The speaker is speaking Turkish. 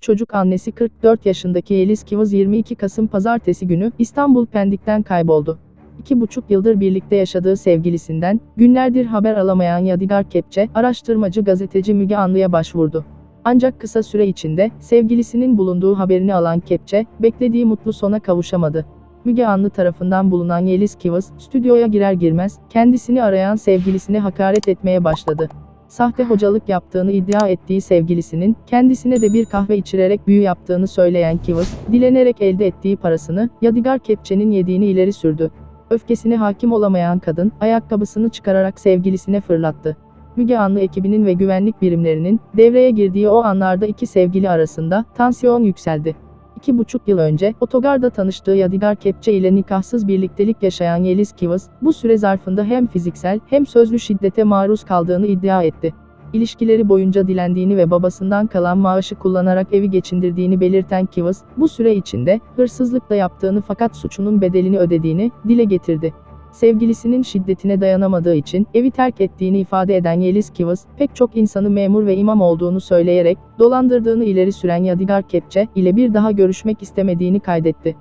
3 çocuk annesi 44 yaşındaki Yeliz Kivaz 22 Kasım Pazartesi günü İstanbul Pendik'ten kayboldu. İki buçuk yıldır birlikte yaşadığı sevgilisinden, günlerdir haber alamayan Yadigar Kepçe, araştırmacı gazeteci Müge Anlı'ya başvurdu. Ancak kısa süre içinde, sevgilisinin bulunduğu haberini alan Kepçe, beklediği mutlu sona kavuşamadı. Müge Anlı tarafından bulunan Yeliz Kivas, stüdyoya girer girmez, kendisini arayan sevgilisine hakaret etmeye başladı. Sahte hocalık yaptığını iddia ettiği sevgilisinin, kendisine de bir kahve içirerek büyü yaptığını söyleyen Kivas, dilenerek elde ettiği parasını, Yadigar Kepçe'nin yediğini ileri sürdü. Öfkesine hakim olamayan kadın, ayakkabısını çıkararak sevgilisine fırlattı. Müge Anlı ekibinin ve güvenlik birimlerinin devreye girdiği o anlarda iki sevgili arasında tansiyon yükseldi. İki buçuk yıl önce otogarda tanıştığı Yadigar Kepçe ile nikahsız birliktelik yaşayan Yeliz Kivas, bu süre zarfında hem fiziksel hem sözlü şiddete maruz kaldığını iddia etti. İlişkileri boyunca dilendiğini ve babasından kalan maaşı kullanarak evi geçindirdiğini belirten Kivas, bu süre içinde hırsızlık da yaptığını fakat suçunun bedelini ödediğini dile getirdi. Sevgilisinin şiddetine dayanamadığı için evi terk ettiğini ifade eden Yeliz Kivas, pek çok insanı memur ve imam olduğunu söyleyerek, dolandırdığını ileri süren Yadigar Kepçe ile bir daha görüşmek istemediğini kaydetti.